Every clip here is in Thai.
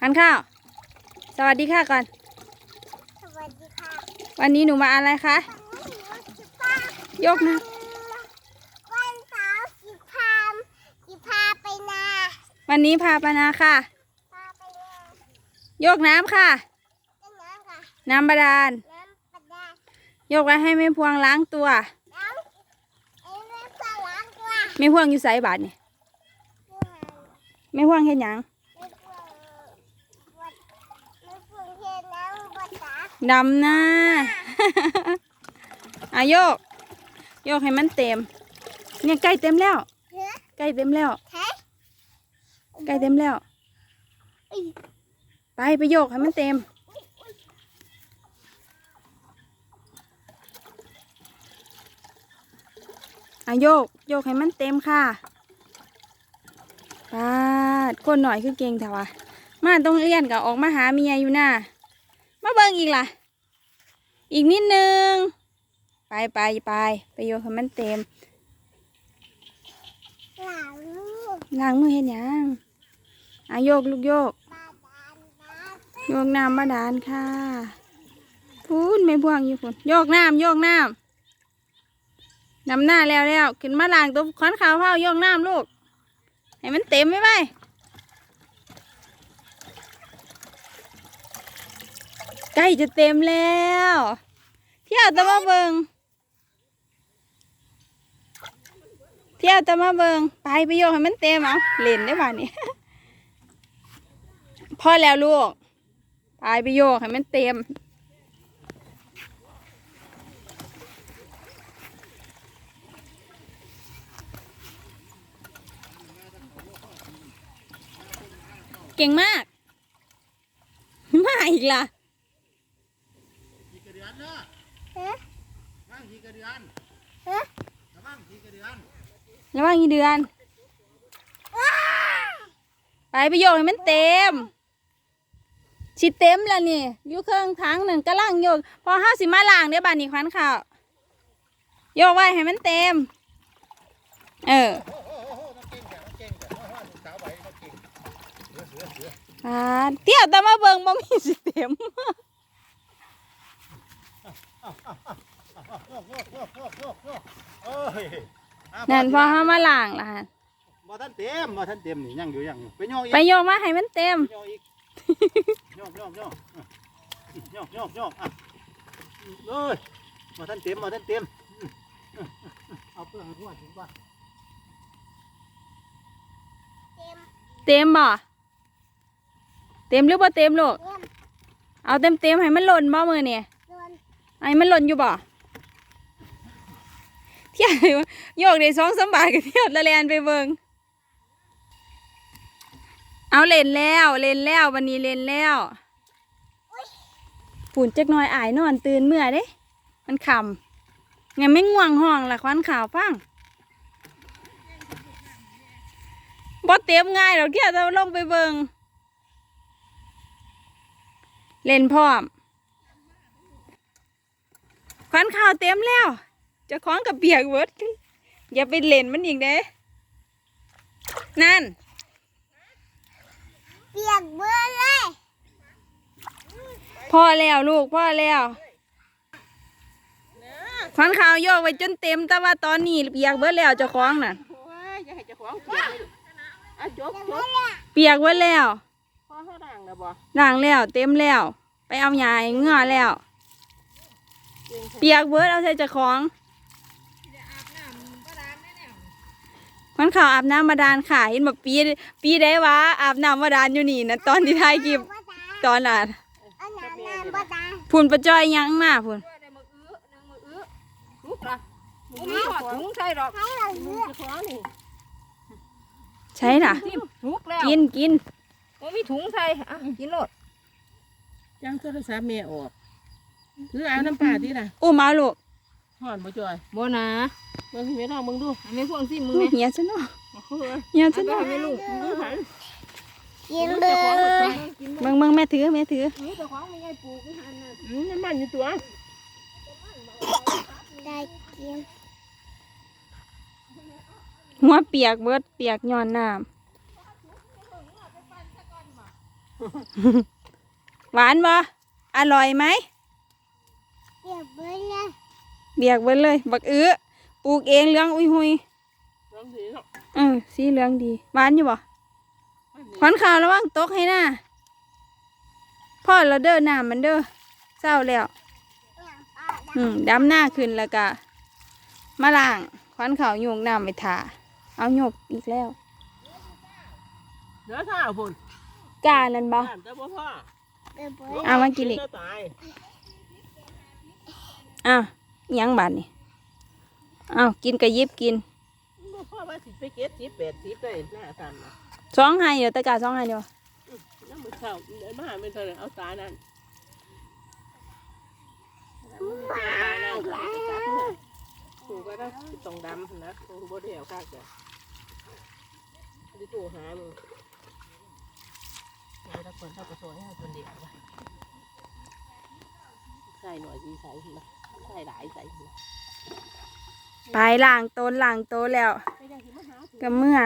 ขันข้าว สวัสดีค่ะก่อน สวัสดีค่ะ วันนี้หนูมาอะไรคะวันนี้หนูจะพายกนะวันเสาร์สิพามสิพาไปนา วันนี้พาปานาค่ะ พาไปนาโยกน้ำค่ะเล่นน้ำค่ะ น้ำบาดาล น้ำประดาโยกไว้ให้แม่พวงล้างตัวน้ำไอ้เรื่องสล้างตัวแม่พวงอยู่ไสบาทนี่คือหางแม่พวงเห็นหยัง ไม่เฟื่องวัดไม่เฟื่องเทน้ำบั ดำหน้าอะโยก โยกให้มันเต็ม เนี่ยใกล้เต็มแล้ว ใกล้เต็มแล้ว ใกล้เต็มแล้ว ไปไปโยกให้มันเต็มอะโยก โยกให้มันเต็มค่ะปาดคนหน่อยคือเก่งแถวะมาต้องเรียนกับออกมาหาเมียอยู่น่ะ มาเบิ่งอีกล่ะ อีกนิดนึง ไปไปไปไปโยกให้มันเต็มล้างมือเห็นยังอะโยกลูกโยก โยกน้ำมาดานค่ะพูนไม่บ่วงอยู่พุ่นโยกน้ำโยกน้ำนำหน้าแล้วแล้วขึ้นมาล้างตัวขอนขาวเผาโยกน้ำลูก ให้มันเต็มไว้ไปใก ล้จะเต็มแล้วเที่ยวตะมาเบิงเที่ยวตะมาเบิงไปไปโยกให้มันเต็มเอาเล่นได้ป่ะนี่พ่อแล้วลูกไปไปโยกให้มันเต็มเก่งมาก มาอีกล่ะ ขี่กระเดือนเนาะำเฮ้ย ว่างขี่ กระเดือนเฮ้ยระว่างขี่กระเดือนระหว่างอีเดือน ไปไปโยกให้มันเต็มชิเต็มแล้วนี่อยู่เครื่องทั้งหนึ่งกำลังโยก พอห้าสิมาล่างเดี๋ยวบานนี้ควันข่าวโยกไว้ให้มันเต็ม เออโอ้โหโอ้โหมันเก่งแต่มันเก่งแต่ว่าว่าลูกสาวไหวมันเก่งเสือเสือเสืออ่าเที่ยวแต่มาเบิงบ่มีสิเต็ม นั่นพอห้ามาล่างล่ะฮะบ่ทันเต็มบ่ทันเต็มนี่ยังอยู่ยังอยู่ไปโยกอีกไปโยกมาให้มันเต็มโยกอีกโยกโยกโยกอะโยกโยกโยกอะเอ้ยบ่ทันเต็มบ่ทันเต็มอืมอืมอืมเอาเปลือกให้ทั่วถึงก่อนเต็มเต็มบ่เต็มหรือบ่เต็มลูกเต็มเอาเต็มเต็มๆให้มันหล่นบ่มือเนี่ยโดนไอ้มันหล่นอยู่บ่ เที่ยวโยกได้สองสามบาทก็เที่ยวละแลนไปเบิงเอาเล่นแล้วเล่นแล้ววันนี้เล่นแล้วปุ่นจักหน่อยอายนอนตื่นเมื่อเด้ มันคำไงไม่ง่วงห้องละควันข่าวฟังบ่เต็มง่ายหรอกเที่ยวจะลงไปเบิงเล่นพร้อมควันข่าวเต็มแล้ว จะคล้าของกับเปียกเวิร์ดอย่าไปเล่นมันอีกเด้นั่น เปียกเบื่อเลยพอแล้วลูกพ่อแล้วควันข่าวโยกไปจนเต็ม แต่ว่าตอนนี้เปียกเบิดแล้วเจ้าของน่ะ โอ้ยอย่าให้เจ้าของเปียกเลยอะจกจกเปียกเบิดแล้วพอเขาด่างแล้วบ่ล้างแล้ว เต็มแล้ว ไปเอายายเงื่อแล้วเก่งเปียกเบิดเอาใส่เจ้าของ ควันข่าวอาบน้ำมาดานค่ะเห็นแบบปีปีได้วะอาบน้ำมาดานอยู่นี่นะตอนที่ถ่ายคลิปบ่ตาตอนน่ะอันนั้นน้ำบ่ตาพุ่นประจอยยังหน้าพุ่นได้มืออื้อนึงมืออื้อทุกละมึงมีถุงใช่หรอกให้เรามึเลืงอกจะขอนี่ใช่น่ะทุกแล้วกินกินมึงมีถุงใส่อะกินโลดจังโทรศัพท์แม่ออกถือเอาน้ำปลาที่น่ะอุ้มเอาลูก ห่อนบ่จอยบ่นะเบิ่งให้แม่น้องมึงดูให้แม่พวงสิมึงลูแม่กเหียซะเนาะโอ้โหเหียซะอันก็เนาะให้แม่ลูกมึงดูหันกินมึงเบื่จะอขอหมดกินเบิ่งเบิ่งแม่ถือแม่ถือมึงจะของไม่ใช่ปลูกหันน่ะอืมน้ำมันอยู่ตัวได้กินหัวเปียกเบิดเปียกย้อนน้หวานบ่อร่อยไหมเดี๋ยวเบิ้ลเลย เบียกเบิดเลย บักอื้อปลูกเองเหลืองอุ้ยหุยลองดีเนาะเออสีเหลืองดีหวานอยู่บ่ขวัญข่าวระวังตกให้หน้าพ่อเราเด้อน้ำมันเด้อเศร้าแล้วเนี่ยป้าดอืมดำหน้าขึ้นแล้วก็มาล้างขวัญข่าวโยกน้ำไปทาเอาโยกอีกแล้วเนื้อท่าพุ่นกานั่นบ่แต่บ่พ่อเดี๋ยวเบิ้ลเอามากินอีกตายอ้าวอิห ยังบาดนี่อ้าวกินก็หยิบกินบ่พ่อว่าสิไปเก็บสิบแปดสิบได้หน้าตามนะสองให้เดี๋ยวตะกร้าสองให้เดียวน้ำมือเช้าเดินมาหาไม่เท่าไหร่เอาตานั่นถูกก็ได้ต้องดำนะถูกบ่ได้เอาคากจ้ะดิถูหามึงเราจะเปิดเข้ากระโซนให้คนเดียวใส่หน่อยดีใส่นะ ใส่หลายใส่นะไปล้างต้นล้างโตะแล้วก็เมื่อ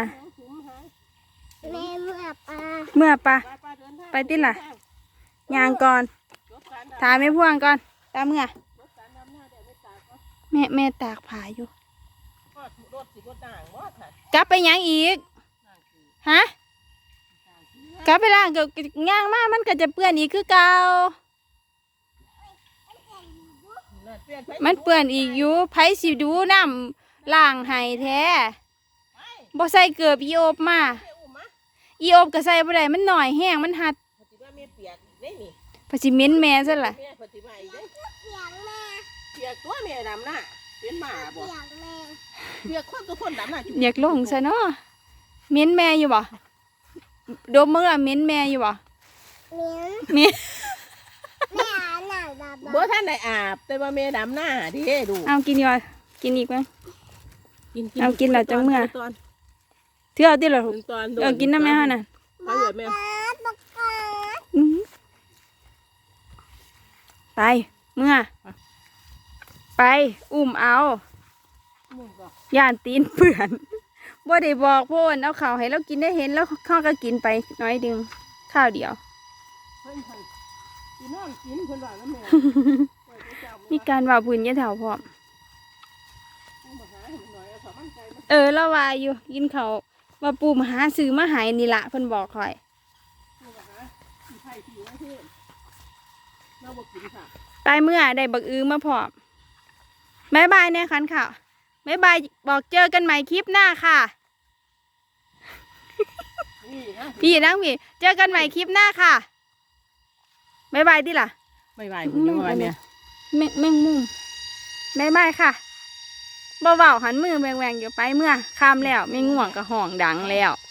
แม่เมื่อปลาเมื่อปะ ไปติล่ะ ยางก่อนถ่ายไม่พ่วงก่อนตามเมื่อแม่แม่ตากผ้าอยู่รถสิรถด่างว่าค่ะกลับไปหยังอีกฮะกลับไปล้างก็ย่างมามันก็จะเปื้อนอีกคือเก่า มันเปื้อนอีกอยู่ไผสิดูน้ำล้างให้แท้บ่ใส่เกือบอีโอบมาอีโอบก็ใส่บ่ได้มันหน่อยแห้งมันหัดปฏิบัติแม่เปียกได้นี่เพอสิเหม้นแม่ซะล่ะแม่ปฏิบัติได้เสียงแม่เปียกตัวแม่ดำหน้าเป็นหมาบ่เสียงแม่เปียกคนตัวคนดำหน้าจุอยากลงซะเนาะเหม้นแม่อยู่บ่ดมมือเหม้นแม่อยู่บ่เหมียนเหม้น แม่อาหนังดำ บ่ท่านได้อาบ แต่ว่าแม่ดำหน้าดิดูเอากินดีกว่ากินอีกไหมกินเอากินแล้วจังเมื่อ ตอนเทื่อติล่ะลูกตอนเออกินน้ำแม่ฮะน่ะเอาเลยแม่ปลาปลากาดอื้อไปเมื่อ ไป อุ้มเอาย่านตีนเปื่อนบ่ได้บอกโพนเอาข้าวให้เรากินได้เห็นแล้วเขาก็กินไปน้อยดึงข้าวเดียว เพิ่นให้ กินน้ำกินเพิ่นว่าแล้วแม่มีการว่าพื้นยะแถวพร้อมมาหาให้มันหน่อยเอาข้าวมันไก่มาเออเราว่าอยู่กินเขาวว่าปูมาหาซื้อมาใหายนี่ละเพิ่นบอกข่อยให้มาหาที่ไผ่ที่อยู่ในเทศเราบ่กินค่ะตายเมื่อได้บักอือมาพร้อมบายบายเนี่ยคันค่ะบายบายบอกเจอกันใหม่คลิปหน้าค่ะนี่นะพี่นั่งพี่เจอกันใหม่คลิปหน้าค่ะ บายบายดิล่ะ ไม่ไหวคุณยังไหวแม่แม่งแม่งมุมบายบายค่ะเบาๆหันมือแหวงๆอยู่ไปเมื่อคามแล้วไม่ง่วงกับห้องดังแล้วไ